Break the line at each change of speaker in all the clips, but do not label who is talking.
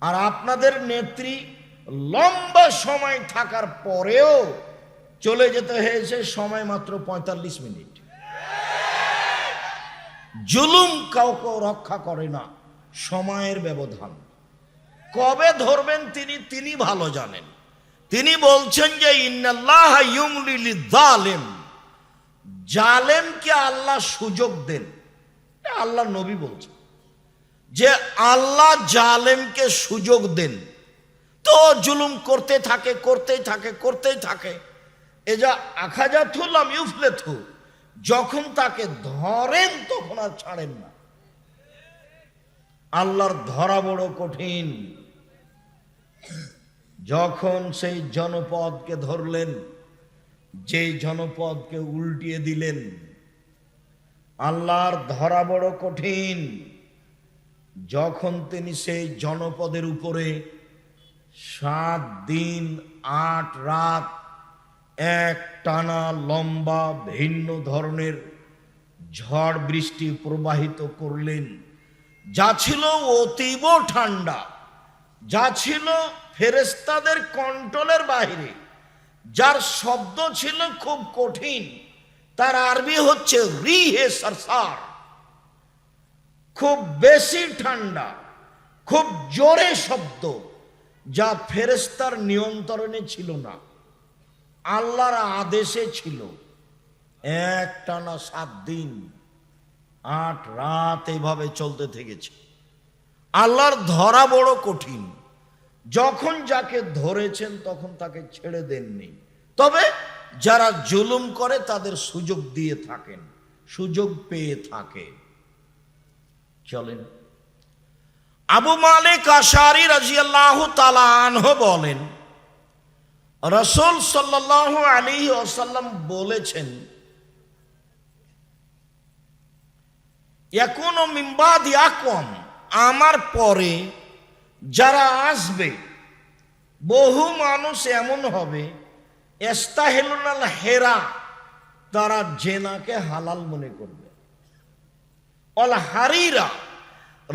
আর আপনাদের নেত্রী লম্বা সময় থাকার পরেও চলে যেতে হয়েছে সময় মাত্র পঁয়তাল্লিশ মিনিট। জুলুম কাউকে রক্ষা করে না, সময়ের ব্যবধান। কবে ধরবেন তিনি তিনি ভালো জানেন। তিনি বলছেন যে, ইন্নাল্লাহ ইউমলিল জালেম জালেমকে আল্লাহ সুযোগ দেন। আল্লাহ নবী বলছেন। যে আল্লাহ জালেমকে সুযোগ দেন। তো জুলুম করতে থাকে করতেই থাকে করতেই থাকে। এ যা আখাজাথুলাম ইউফলেথু যখন তাকে ধরেন তখন আর ছাড়েন না। আল্লাহর ধরা বড় কঠিন। যখন সেই জনপদকে ধরলেন যেই জনপদকে উল্টিয়ে দিলেন, আল্লাহর ধরা বড় কঠিন। যখন তিনি সেই জনপদের উপরে সাত দিন, আট রাত, এক টানা লম্বা ভিন্ন ধরনের ঝড় বৃষ্টি প্রবাহিত করলেন, যা ছিল অতীব ঠান্ডা, যা ছিল ফেরেস্তাদের কন্ট্রোলের বাইরে, যার শব্দ ছিল খুব কঠিন, তার আরবি হচ্ছে রিহে সারসার। খুব বেশি ঠান্ডা, খুব জোরে শব্দ, যা ফেরেস্তার নিয়ন্ত্রণে ছিল না, আল্লাহর আদেশে ছিল। এক টানা সাত দিন, আট রাত এভাবে চলতে থেকেছে। আল্লাহর ধরা বড় কঠিন। যখন যাকে ধরেছেন তখন তাকে ছেড়ে দেননি। তবে যারা জুলুম করে তাদের সুযোগ দিয়ে থাকেন, সুযোগ পেয়ে থাকে। চলেন। আবু মালিক আশারি রাজিয়াল্লাহ তালানহ বলেন, রসুল সাল্লাহ আলী ওসাল্লাম বলেছেন এখনও মিম্বাদ ইয়াকম আমার পরে যারা আসবে, বহু মানুষ এমন হবে, এস্তাহেলুনাল হেরা তারা জেনাকে হালাল মনে করবে। অল হারিরা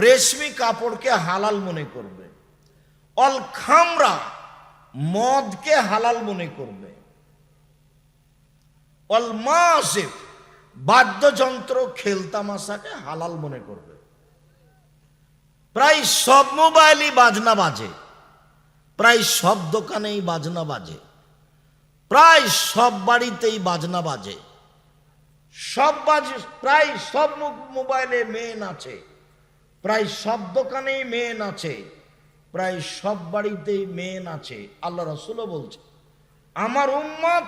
রেশমি কাপড়কে হালাল মনে করবে। অল খামরা মদকে হালাল মনে করবে। অল মাসিফ বাদ্যযন্ত্র খেলতামাশাকে হালাল মনে করবে। প্রায় সব মোবাইলই বাজনা বাজে। প্রায় সব দোকানেই বাজনা বাজে। প্রায় সব বাড়িতেই বাজনা বাজে। সব বাজে, প্রায় সব মোবাইলে মেয়ে নাচে প্রায় সব দোকানেই মেয়ে নাচে প্রায় সব বাড়িতেই মেয়ে নাচে আল্লাহ রসুলও বলছে, আমার উম্মত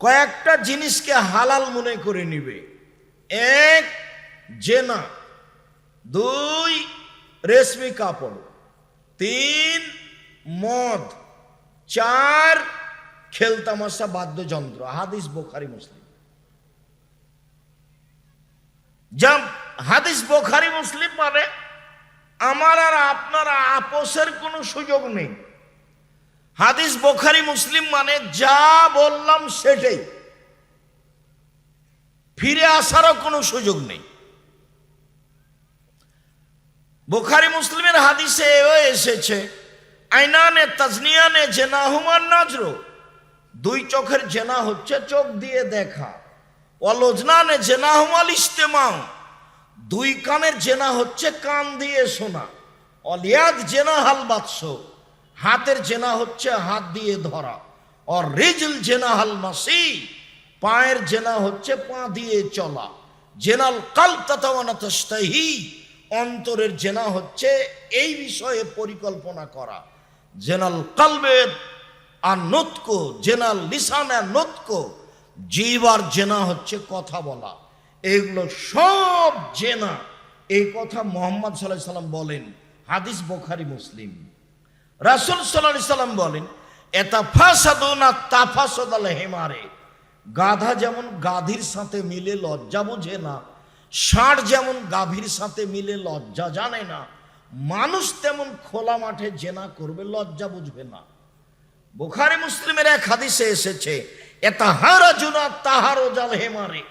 কয়েকটা জিনিসকে হালাল মনে করে নিবে। এক, জেনা। দুই, রেশমি কাপড়। তিন, মদ। চার, খেলতামাশা, বাদ্যযন্ত্র। হাদিস বোখারি, মুসলিম। যা হাদিস বোখারি, মুসলিম মানে আমার আর আপনার আপোষের কোনো সুযোগ নেই। হাদিস বোখারি, মুসলিম মানে যা বললাম সেটাই। ফিরে আসারও কোনো সুযোগ নেই। বোখারি, মুসলিমের হাদিসে এও এসেছে, আইনানে তাজনিয়ানে জেনা হুমান নজরো, দুই চোখের জেনা হচ্ছে চোখ দিয়ে দেখা। অলোজনানে জেনা হুমাল ইস্তেমাও দুই কানের জেনা হচ্ছে কান দিয়ে শোনা। অলিয়াদ জেনা হাল বাৎস হাতের জেনা হচ্ছে হাত দিয়ে ধরা। আর রিজল জেনা হাল মাসি। পায়ের জেনা হচ্ছে পা দিয়ে চলা। জেনাল কাল তাতাওয়ানাতস্তাহি অন্তরের জেনা হচ্ছে এই বিষয়ে পরিকল্পনা করা। জেনাল কালবের আর নতক, জেনাল লিসান আর নতক। জিবার জেনা হচ্ছে কথা বলা। এগুলো সব জেনা। এই কথা মোহাম্মদ সাল্লাহ সাল্লাম বলেন, হাদিস বোখারি, মুসলিম। রাসুল সাল্লাহ সাল্লাম বলেন এটা ফাসাদুনা তাফাসদাল হেমারে। গাধা যেমন গাধীর সাথে মিলে, লজ্জা বোঝে না। ষাঁড় যেমন গাভীর সাথে মিলে, লজ্জা জানে না। মানুষ তেমন খোলা মাঠে জেনা করবে, লজ্জা বুঝবে না। বুখারি, মুসলিমের এক হাদিসে এসেছে এটা হারা জুনা হেমারে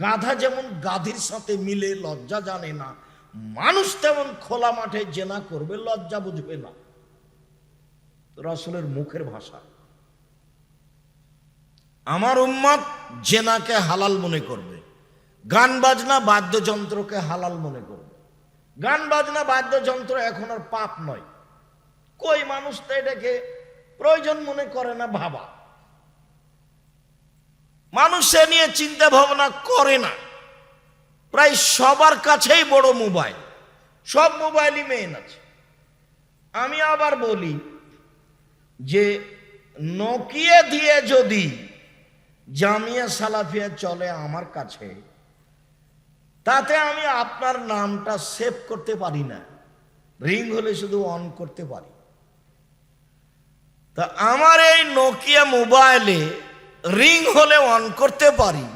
গাধা যেমন গাধীর সাথে মিলে, লজ্জা জানে না। মানুষ তেমন খোলা মাঠে জেনা করবে, লজ্জা বুঝবে না। রসুলের মুখের ভাষা। আমার উম্মত জেনাকে হালাল মনে করবে। গান বাজনা বাদ্যযন্ত্রকে হালাল মনে করবে। গান বাজনা বাদ্যযন্ত্র এখন আর পাপ নয়। কই মানুষ তো এটাকে প্রয়োজন মনে করে না, ভাবা। মানুষ নিয়ে চিন্তা ভাবনা করে না। প্রায় সবার কাছেই বড় মোবাইল। সব মোবাইলই মেন আছে। আমি আবার বলি যে নকিয়ে দিয়ে যদি জামিয়া সালাফিয়া চলে আমার কাছে, তাতে আমি আপনার নামটা সেভ করতে পারি না। রিং হলে শুধু অন করতে পারি। তা আমার এই নোকিয়া মোবাইলে রিং হলে অন করতে পারি।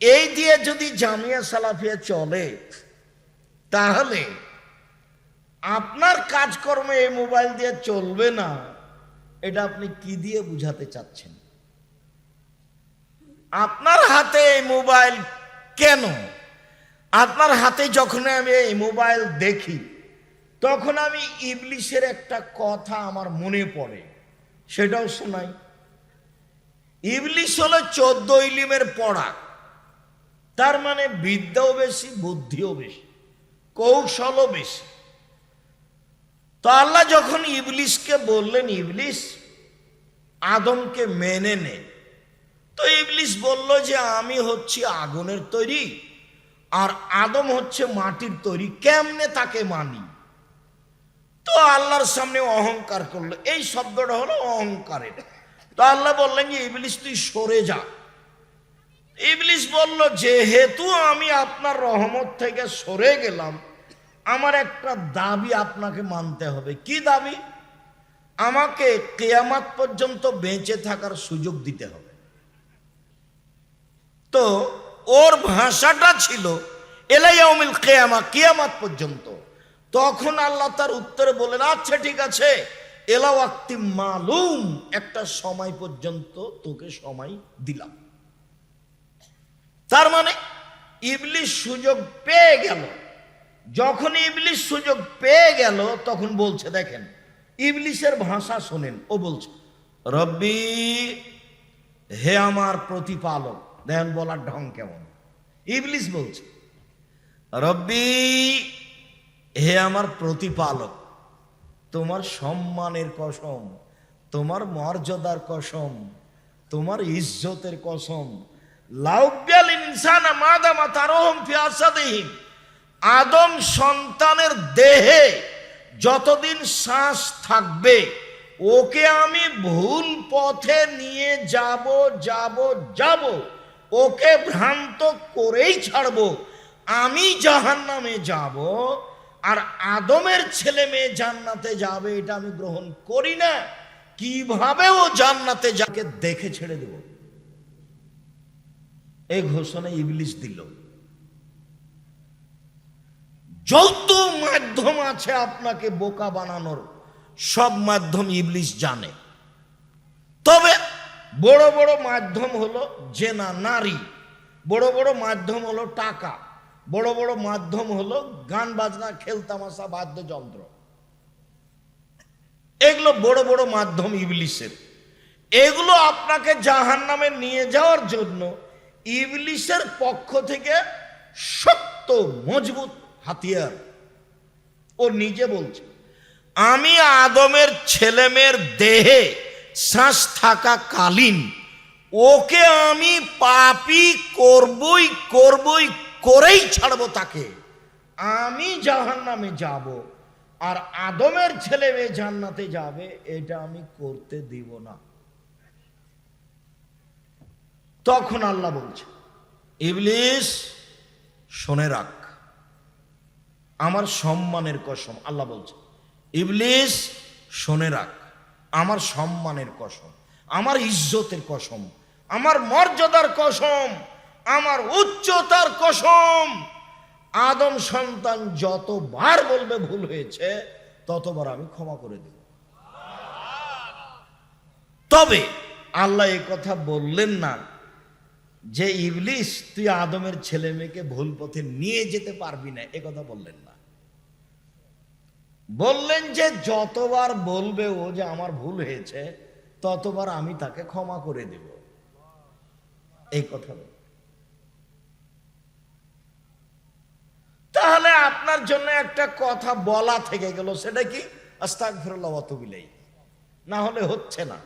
এই দিয়ে যদি জামিয়া সালাফিয়া চলে, তাহলে আপনার কাজকর্মে এই মোবাইল দিয়ে চলবে না, এটা আপনি কি দিয়ে বুঝাতে চাচ্ছেন? আপনার হাতে এই মোবাইল কেন? আপনার হাতে যখন আমি এই মোবাইল দেখি, তখন আমি ইবলিশের একটা কথা আমার মনে পড়ে, সেটাও শোনাই। ইবলিশ হলো চোদ্দ ইলিমের পড়া। তার মানে বিদ্যাও বেশি, বুদ্ধিও বেশি, কৌশলও বেশি। তো আল্লাহ যখন ইবলিশকে বললেন, ইবলিশ, আদমকে মেনে নে। তো ইবলিশ বলল যে, আমি হচ্ছি আগুনের তৈরি আর আদম হচ্ছে মাটির তৈরি, কেমনে তাকে মানি? তো আল্লাহর সামনে অহংকার করল। এই শব্দটা হলো অহংকারের। তো আল্লাহ বললেন যে ইবলিশ তুই সরে যা। ইবলিশ বলল, যেহেতু আমি আপনার রহমত থেকে সরে গেলাম, আমার একটা দাবি আপনাকে মানতে হবে। কি দাবি? আমাকে কেয়ামাত পর্যন্ত বেঁচে থাকার সুযোগ দিতে হবে। তো ওর ভাষাটা ছিল এলাইয়াউমিল কেয়ামা, কেয়ামাত পর্যন্ত। তখন আল্লাহ তার উত্তরে বলেন আচ্ছা ঠিক আছে। এলাওয়াক্তি মালুম, একটা সময় পর্যন্ত তোকে সময় দিলাম। তার মানে ইবলিশ সুযোগ পেয়ে গেল। যখন ইবলিশ সুযোগ পেয়ে গেল, তখন বলছে, দেখেন ইবলিশের ভাষা শোনেন, ও বলছে, রব্বি, হে আমার প্রতিপালক দেখেন বলার ঢং কেমন? ইবলিশ বলছে, রব্বি, হে আমার প্রতিপালক তোমার সম্মানের কসম, তোমার মর্যাদার কসম, তোমার ইজ্জতের কসম। লাউব্যাল ইনসান মাদামা তারহম ফিয়াসাদিহিম আদম সন্তানের দেহে যতদিন শ্বাস থাকবে, ওকে আমি ভুল পথে নিয়ে যাব যাব যাব, ওকে ভ্রান্ত করেই ছাড়বো। আমি জাহান নামে যাব আর আদমের ছেলে মেয়ে জান্নাতে যাবে, এটা আমি গ্রহণ করি না। কীভাবে ও জান্নাতে যাকে দেখে ছেড়ে দেব। এই ঘোষণা ইবলিশ দিল। যত মাধ্যম আছে আপনাকে বোকা বানানোর, সব মাধ্যম ইবলিশ জানে। তবে বড় বড় মাধ্যম হলো জেনা, নারী। বড় বড় মাধ্যম হলো টাকা। বড় বড় মাধ্যম হলো গান, বাজনা খেলতামাশা বাদ্যযন্ত্র। এগুলো বড় বড় মাধ্যম ইবলিশের। এগুলো আপনাকে জাহান নামে নিয়ে যাওয়ার জন্য ইবলিশের পক্ষ থেকে শক্ত, মজবুত হাতিয়ার। ও নিজে বলছে, আমি আদমের ছেলেমেয়ের দেহে শ্বাস থাকা কালীন ওকে আমি পাপি করবই করবই করেই ছাড়বো তাকে। আমি জাহান নামে যাব আর আদমের ছেলে মেয়ে জান্নাতে যাবে এটা আমি করতে দিব না। তখন আল্লাহ বলছে ইবলিস শোনে রাখ আমার সম্মানের কসম আল্লাহ বলছে ইবলিস শোনে রাখ আমার সম্মানের কসম আমার ইজ্জতের কসম আমার মর্যাদার কসম আমার উচ্চতার কসম। আদম সন্তান যতবার বলবে ভুল হয়েছে, ততবার আমি ক্ষমা করে দেব। তবে আল্লাহ এই কথা বললেন না যে, ইবলিস, তুই আদমের ছেলে মেয়েকে ভুল পথে নিয়ে যেতে পারবি না। এ কথা বললেন না। বললেন যে, যতবার বলবে ও যে আমার ভুল হয়েছে, ততবার আমি তাকে ক্ষমা করে দেব। এই কথা তাহলে আপনার জন্য একটা কথা বলা থেকে গেল, সেটা কি? আস্তাক ফিরল্লাহ অতবিলাই না হলে হচ্ছে না।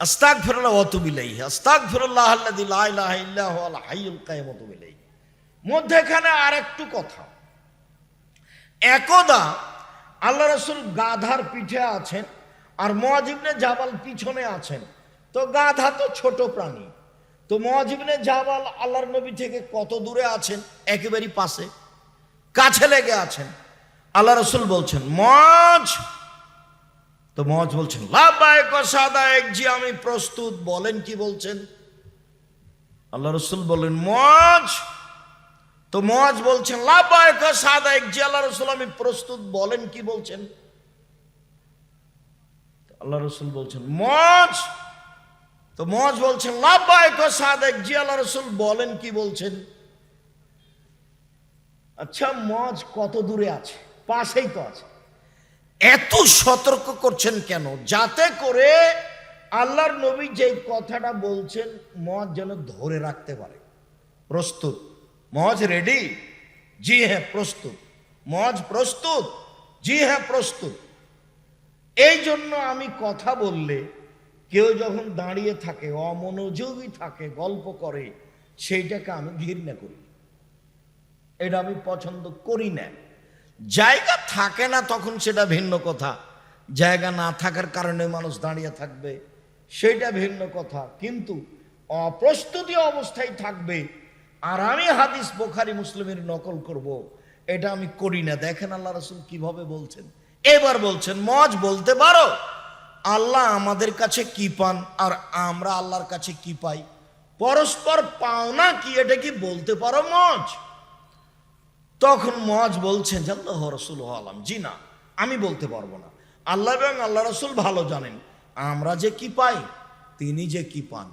আস্তাক ফিরল্লাহ অতবিলাই আস্তাক ফিরল্লাহ কাইয়ুম অতবিলাই মধ্যেখানে আরেকটু কথা। একদা আল্লাহ রসুল গাধার পিঠে আছেন আর মহাজিবনে জাবাল পিছনে আছেন। তো গাধা তো ছোট প্রাণী। তো মহাজিবনে জাবাল আল্লাহর নবী থেকে কত দূরে আছেন? একেবারেই পাশে। কাছে লেগে আছেন। আল্লাহ রসুল বলছেন, মজ। তো মজ বলছেন লাভবায়ক জি, আমি প্রস্তুত। বলেন কি বলছেন? আল্লাহ রসুল বলেন মজ। তো মজ বলছেন লাভবায়ক সাদায়ক। জি, আল্লাহ রসুল, আমি প্রস্তুত। বলেন কি বলছেন? আল্লাহ রসুল বলছেন, মজ। তো মজ বলছেন লাভবায়ক সাদায়ক। জি, আল্লাহ রসুল, বলেন কি বলছেন? আচ্ছা মজ কত দূরে আছে? পাশেই তো আছে। এত সতর্ক করছেন কেন? যাতে করে আল্লাহর নবী যে কথাটা বলছেন, মজ যেন ধরে রাখতে পারে। প্রস্তুত। মজ রেডি? জি হ্যাঁ প্রস্তুত। মজ প্রস্তুত? জি হ্যাঁ প্রস্তুত। এই জন্য আমি কথা বললে কেউ যখন দাঁড়িয়ে থাকে, অমনোযোগী থাকে, গল্প করে, সেইটাকে আমি ঘৃণা করি। এটা আমি পছন্দ করি না। জায়গা থাকে না তখন সেটা ভিন্ন কথা। জায়গা না থাকার কারণে মানুষ দাঁড়িয়ে থাকবে, সেটা ভিন্ন কথা। কিন্তু অপ্রস্তুতি অবস্থায় থাকবে, আর আমি হাদিস বোখারি মুসলিমের নকল করব। এটা আমি করি না। দেখেন আল্লাহ রসুল কীভাবে বলছেন। এবার বলছেন, মজ বলতে পারো, আল্লাহ আমাদের কাছে কি পান আর আমরা আল্লাহর কাছে কি পাই? পরস্পর পাওনা কি, এটা কি বলতে পারো মজ? তখন মজ বলছেন আল্লাহ রসুল আলাম। জি না, আমি বলতে পারব না। আল্লাহ এবং আল্লাহ রসুল ভালো জানেন। আমরা যে কি পাই, তিনি যে কি পান।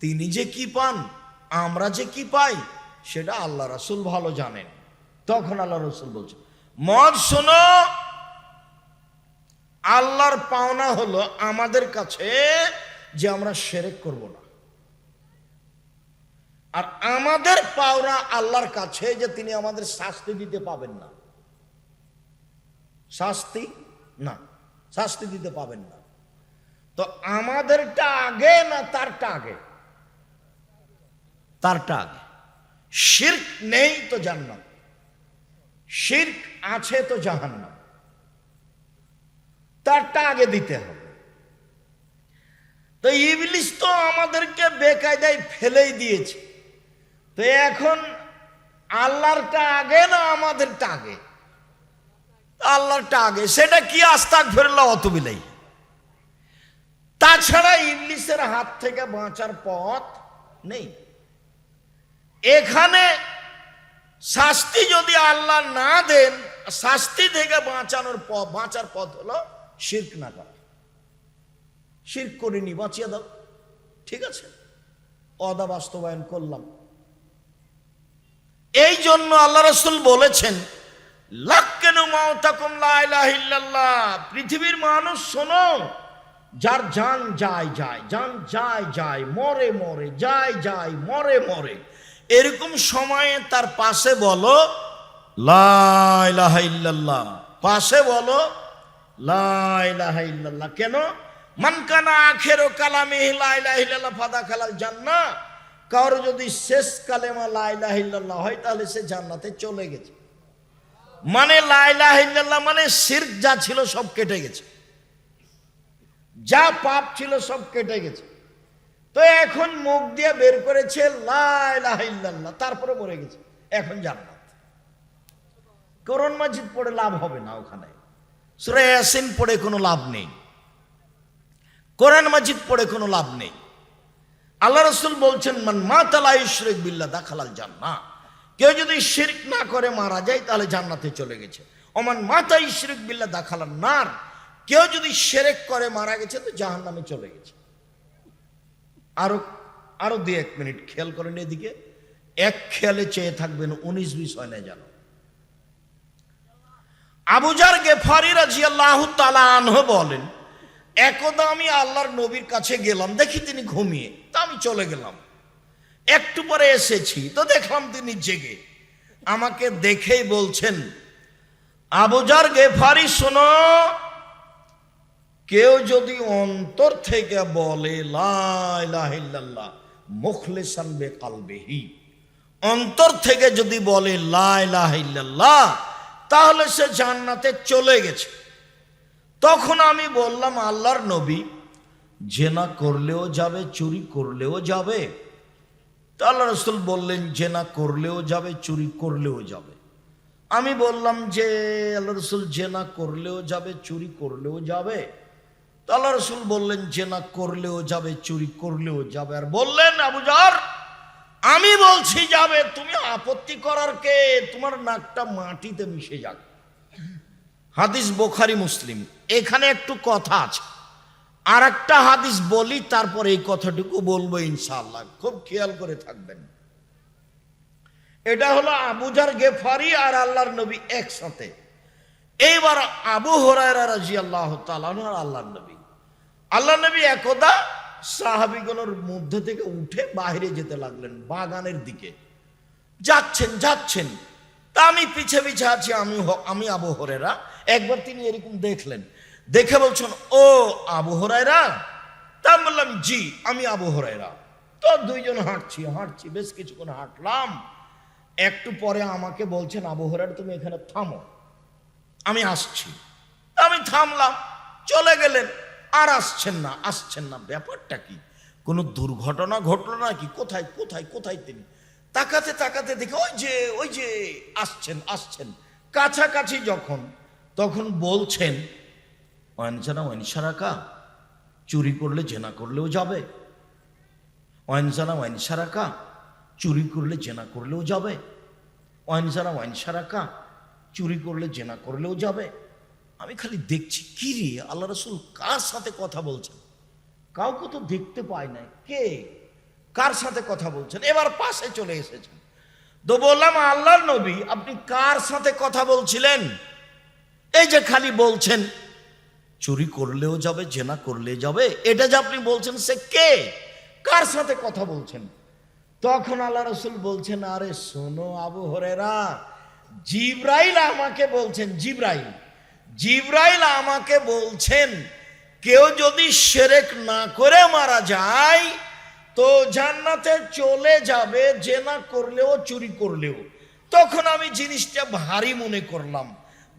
তিনি যে কি পান, আমরা যে কি পাই, সেটা আল্লাহ রসুল ভালো জানেন। তখন আল্লাহ রসুল বলছে মজ শোনো, আল্লাহর পাওনা হলো আমাদের কাছে যে আমরা সেরেক করব না। আর আমাদের পাওনা আল্লাহর কাছে যে তিনি আমাদের শাস্তি দিতে পাবেন না। শাস্তি? না, শাস্তি দিতে পাবেন না। তো আমাদেরটা আগে না তারটা আগে? তারটা আগে। শির্ক নেই তো জান্নাত শির্ক আছে তো জাহান্নাম। তারটা আগে দিতে হবে। তো ইবলিস তো আমাদেরকে বেকায়দায় ফেলেই দিয়েছে। তো এখন আল্লাহরটা আগে না আমাদেরটা আগে আল্লাহরটা আগে সেটা কি আস্তাক ফেরলা অত বিলাই তাছাড়া ইংলিশের হাত থেকে বাঁচার পথ নেই। এখানে শাস্তি যদি আল্লাহ না দেন, শাস্তি থেকে বাঁচানোর পথ, বাঁচার পথ হলো শির্ক না করা। শির্ক করিনি, বাঁচিয়ে দাও। ঠিক আছে? অদা বাস্তবায়ন করলাম। এই জন্য আল্লাহ রসুল বলেছেন পৃথিবীর মানুষ শোনো, যার যান যায় যায় যান যায় যায়, মরে মরে, যায় যায়, মরে মরে। এরকম সময়ে তার পাশে বলো, লা ইলাহা পাশে বলো, লা ইলাহা কেন? মানকানা আখেরো কালামে লা ইলাহা ইল্লাল্লাহ ফাদা খালাল জান্নাহ। কারও যদি শেষ কালেমা লাইলাহিল্লাহ হয়, তাহলে সে জান্নাতে চলে গেছে। মানে লাইলাহিল্লাহ মানে শির্ক যা ছিল সব কেটে গেছে। যা পাপ ছিল সব কেটে গেছে। তো এখন মুখ দিয়ে বের করেছে লাইলাহিল্লাহ তারপরে মরে গেছে। এখন জান্নাত। করন মাজিদ পড়ে লাভ হবে না ওখানে। সুরে পড়ে কোনো লাভ নেই। কোরআন মাজিদ পড়ে কোনো লাভ নেই। আল্লাহ রসুল বলছেন, মান মাতালা ইশরেক বিল্লা দাখালাল জান্না কেউ যদি শিরক না করে, মারা যায়, তাহলে জান্নাতে চলে গেছে। অমান মাতা ইশরেক বিল্লা দাখালাল নার। কেউ যদি সেরেক করে, মারা গেছে, তো জাহান নামে চলে গেছে। আরও আরও দুই এক মিনিট খেয়াল করেন এদিকে। এক খেয়ালে চেয়ে থাকবেন, উনিশ বিশ হয় না যেন। আবুজার গেফারি রাজি আল্লাহ তালাহ বলেন একদা আমি আল্লাহর নবীর কাছে গেলাম, দেখি তিনি ঘুমিয়ে। তা আমি চলে গেলাম। একটু পরে এসেছি, তো দেখলাম তিনি জেগে। আমাকে দেখেই বলছেন আবুজার গেফারি, শোনো, কেউ যদি অন্তর থেকে বলে লাইল্লাহ মুখলেসান বে কালবেহি অন্তর থেকে যদি বলে লাইল্লাহ তাহলে সে জান্নাতে চলে গেছে। তখন আমি বললাম, আল্লাহর নবী, জেনা করলেও যাবে, চুরি করলেও যাবে। তা আল্লাহ রসুল বললেন, জেনা করলেও যাবে, চুরি করলেও যাবে। আমি বললাম যে, আল্লাহ রসুল জেনা করলেও যাবে, চুরি করলেও যাবে। তো আল্লাহ রসুল বললেন, জেনা করলেও যাবে, চুরি করলেও যাবে। আর বললেন আবুজার আমি বলছি যাবে, তুমি আপত্তি করার কে? তোমার নাকটা মাটিতে মিশে যাক হাদিস বোখারি মুসলিম। এখানে একটু কথা আছে। আর একটা হাদিস বলি, তারপর এই কথাটুকু বলব ইনশাআল্লাহ। খুব খেয়াল করে থাকবেন। এটা হলো আবুজার গেফারি আর আল্লাহর নবী একসাথে। এইবার আবু হরায়রা রাজি আল্লাহ আল্লাহর নবী। আল্লাহ নবী একদা সাহাবিগুলোর মধ্যে থেকে উঠে বাইরে যেতে লাগলেন, বাগানের দিকে। যাচ্ছেন যাচ্ছেন। তা আমি পিছে পিছে আছি, আমি আমি আবু হরেরা একবার তিনি এরকম দেখলেন। দেখে বলছেন, ও আবু হরাইরা তা বললাম, জি, আমি আবু হরাইরা তো দুইজন হাঁটছি হাঁটছি, বেশ কিছুক্ষণ হাঁটলাম। একটু পরে আমাকে বলছেন, আবু হরাইরা তুমি এখানে থামো। আমি আসছি। আমি থামলাম, চলে গেলেন। আর আসছেন না আসছেন না, ব্যাপারটা কি? কোনো দুর্ঘটনা ঘটলো নাকি? কোথায় কোথায় কোথায় তিনি? তাকাতে তাকাতে দেখে, ওই যে ওই যে, আসছেন আসছেন। কাছাকাছি যখন তখন বলছেন অয়নজানা ওয়াইনসারাকা চুরি করলে জেনা করলেও যাবে। ওয়াইনজানা ওয়াইনসারাকা চুরি করলে জেনা করলেও যাবে। ওয়াইনজানা ওয়াইনসারাকা চুরি করলে জেনা করলেও যাবে। আমি খালি দেখছি, কি রে, আল্লাহ রসুল কার সাথে কথা বলছেন? কাউকে তো দেখতে পাই নাই। কে? কার সাথে কথা বলছেন? এবার পাশে চলে এসেছেন। তো বললাম, আল্লাহর নবী, আপনি কার সাথে কথা বলছিলেন? এই যে খালি বলছেন, চুরি করলেও যাবে, জেনা করলে যাবে, এটা যে আপনি বলছেন সে কে? কার সাথে কথা বলছেন? তখন আল্লাহ রসুল বলছেন, আরে শোনো আবু হরেরা জিব্রাইল আমাকে বলছেন, জিব্রাইল জিব্রাইল আমাকে বলছেন, কেউ যদি সেরেক না করে মারা যায়, তো জান্নাতে চলে যাবে, জেনা করলেও, চুরি করলেও। তখন আমি জিনিসটা ভারী মনে করলাম।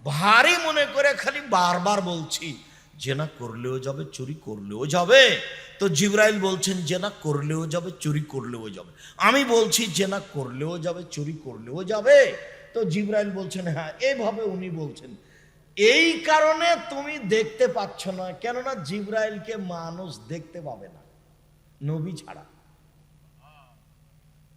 ভারী মনে করে খালি বারবার বলছি জেনা করলেও যাবে, চুরি করলেও যাবে। তো জিব্রাইল বলছেন জেনা করলেও যাবে, চুরি করলেও যাবে। আমি বলছি জেনা করলেও যাবে, চুরি করলেও যাবে। তো জিব্রাইল বলছেন হ্যাঁ এইভাবে উনি বলছেন। এই কারণে তুমি দেখতে পাচ্ছ না, কেননা জিব্রাইলকে মানুষ দেখতে পাবে না। নবী ছাড়া।